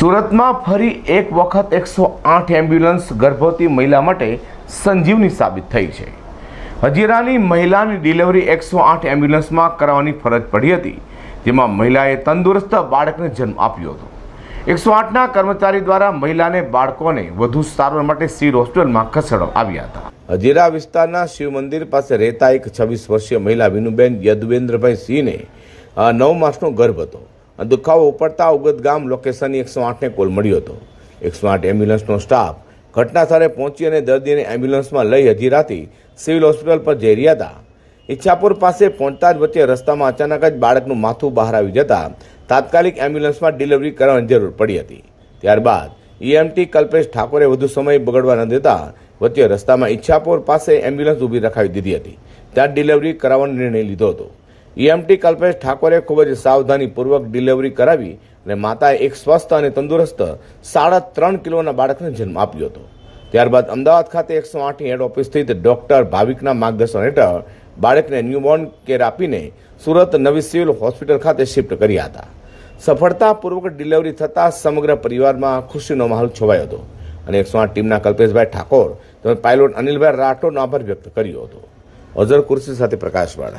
સુરતમાં ફરી એક વખત એકસો આઠ એમ્બ્યુલન્સ ગર્ભવતી મહિલા માટે સંજીવની સાબિત થઈ છે. હજીરાની મહિલાની ડિલિવરી એકસો આઠ એમ્બ્યુલન્સમાં કરાવવાની ફરજ પડી હતી, જેમાં મહિલાએ તંદુરસ્ત બાળકને જન્મ આપ્યો હતો. એકસો આઠના કર્મચારી દ્વારા મહિલાને બાળકોને વધુ સારવાર માટે સિવિલ હોસ્પિટલમાં ખસેડવામાં આવ્યા હતા. હજીરા વિસ્તારના શિવ મંદિર પાસે રહેતા એક છવ્વીસ વર્ષીય મહિલા વિનુબેન યદવેન્દ્રભાઈ સિંહને નવ માસનો ગર્ભ હતો. દુખાવો ઉપડતા ઉગત ગામ લોકેશનની એકસો આઠને કોલ મળ્યો હતો. એકસો આઠ એમ્બ્યુલન્સનો સ્ટાફ ઘટના સ્થળે પહોંચી અને દર્દીને એમ્બ્યુલન્સમાં લઈ હજીરાથી સિવિલ હોસ્પિટલ પર જઈ રહ્યા હતા. ઈચ્છાપુર પાસે પહોંચતા જ વચ્ચે રસ્તામાં અચાનક જ બાળકનું માથું બહાર આવી જતા તાત્કાલિક એમ્બ્યુલન્સમાં ડિલિવરી કરવાની જરૂર પડી હતી. ત્યારબાદ ઈએમટી કલ્પેશ ઠાકોરે વધુ સમય બગડવા ન દેતા વચ્ચે રસ્તામાં ઈચ્છાપુર પાસે એમ્બ્યુલન્સ ઊભી રખાવી દીધી હતી. ત્યાં ડિલિવરી કરાવવાનો નિર્ણય લીધો હતો. ઈએમટી કલ્પેશ ઠાકોરે ખૂબ જ સાવધાનીપૂર્વક ડિલિવરી કરાવી અને માતાએ એક સ્વસ્થ અને તંદુરસ્ત સાડા ત્રણ કિલોના બાળકને જન્મ આપ્યો હતો. ત્યારબાદ અમદાવાદ ખાતે એકસો આઠની હેડ ઓફિસ સ્થિત ડોક્ટર ભાવિકના માર્ગદર્શન હેઠળ બાળકને ન્યૂબોર્ન કેર આપીને સુરત નવી સિવિલ હોસ્પિટલ ખાતે શિફ્ટ કર્યા હતા. સફળતાપૂર્વક ડિલિવરી થતાં સમગ્ર પરિવારમાં ખુશીનો માહોલ છવાયો હતો અને એકસો આઠ ટીમના કલ્પેશભાઈ ઠાકોર તેમજ પાયલોટ અનિલભાઈ રાઠોડનો આભાર વ્યક્ત કર્યો હતો. અઝર કુર્સી સાથે પ્રકાશવાળા.